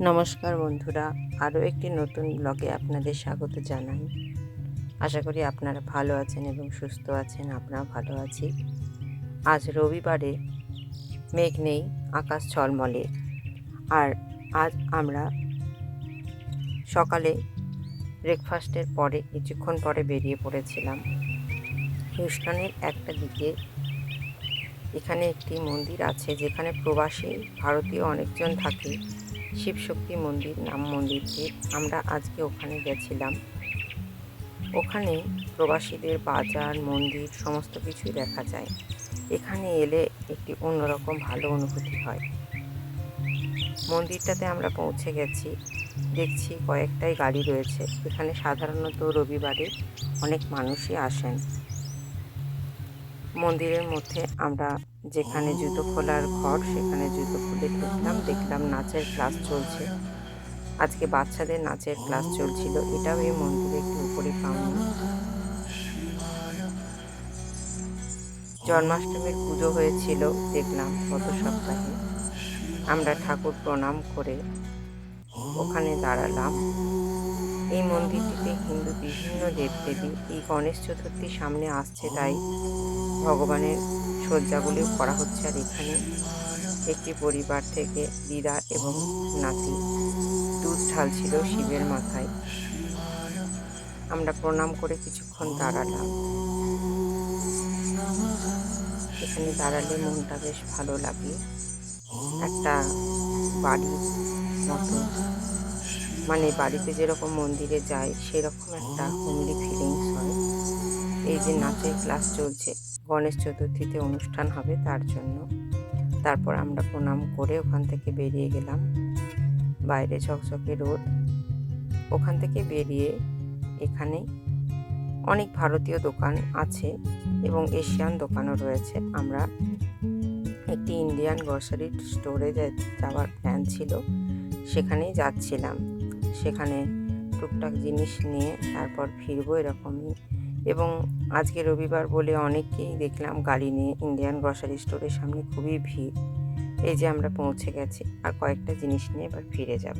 নমস্কার বন্ধুরা, আরও একটি নতুন ব্লগে আপনাদের স্বাগত জানাই। আশা করি আপনারা ভালো আছেন এবং সুস্থ আছেন আমরা ভালো আছি। আজ রবিবারে মেঘ নেই, আকাশ ঝলমলে। আর আজ আমরা সকালে ব্রেকফাস্টের পরে, কিছুক্ষণ পরে বেরিয়ে পড়েছিলাম। হিউস্টনের একটা দিকে এখানে একটি মন্দির আছে, যেখানে প্রবাসী ভারতীয় অনেকজন থাকে। শিবশক্তি মন্দির নাম মন্দিরটি আমরা আজকে ওখানে গেছিলাম। ওখানে প্রবাসীদের বাজার, মন্দির, সমস্ত কিছুই দেখা যায়। এখানে এলে একটি অন্যরকম ভালো অনুভূতি হয়। মন্দিরটাতে আমরা পৌঁছে গেছি। দেখছি কয়েকটাই গাড়ি রয়েছে। এখানে সাধারণত রবিবারে অনেক মানুষই আসেন। মন্দিরের মধ্যে আমরা যেখানে জুতো খোলার ঘর, সেখানে জুতো খুলে ঢুকলাম দেখলাম নাচের ক্লাস চলছে। আজকে বাচ্চাদের নাচের ক্লাস চলছিল। এটাও এই মন্দিরে একটু উপরে পাওনি জন্মাষ্টমীর পুজো হয়েছিল, দেখলাম গত সপ্তাহে। আমরা ঠাকুর প্রণাম করে ওখানে দাঁড়ালাম। এই মন্দিরটিতে হিন্দু বিভিন্ন দেবদেবী এই গণেশ চতুর্থী সামনে আসছে, তাই ভগবানের সজ্জাগুলিও করা হচ্ছে। আর এখানে একটি পরিবার থেকে দিদা এবং নাতি দুধ ঢালছিল শিবের মাথায়। আমরা প্রণাম করে কিছুক্ষণ দাঁড়ালাম। এখানে দাঁড়ালে মনটা বেশ ভালো লাগে। একটা বাড়ির মতো মানে বাড়িতে যেরকম মন্দিরে যাই, সেরকম একটা হোমলি ফিলিংস হয়। এই যে নাচের ক্লাস চলছে, গণেশ চতুর্থীতে অনুষ্ঠান হবে তার জন্য। তারপর আমরা প্রণাম করে ওখান থেকে বেরিয়ে গেলাম। বাইরে ঝকঝকে রোদ। ওখান থেকে বেরিয়ে এখানে অনেক ভারতীয় দোকান আছে এবং এশিয়ান দোকানও রয়েছে। আমরা একটি ইন্ডিয়ান গ্রসারি স্টোরে যাওয়ার প্ল্যান ছিল, সেখানেই যাচ্ছিলাম। সেখানে টুকটাক জিনিস নিয়ে তারপর ফিরবো এরকমই। এবং আজকে রবিবার বলে অনেককেই দেখলাম গাড়ি নিয়ে ইন্ডিয়ান গ্রসারি স্টোরের সামনে খুবই ভিড়। এই যে আমরা পৌঁছে গেছি, আর কয়েকটা জিনিস নিয়ে এবার ফিরে যাব।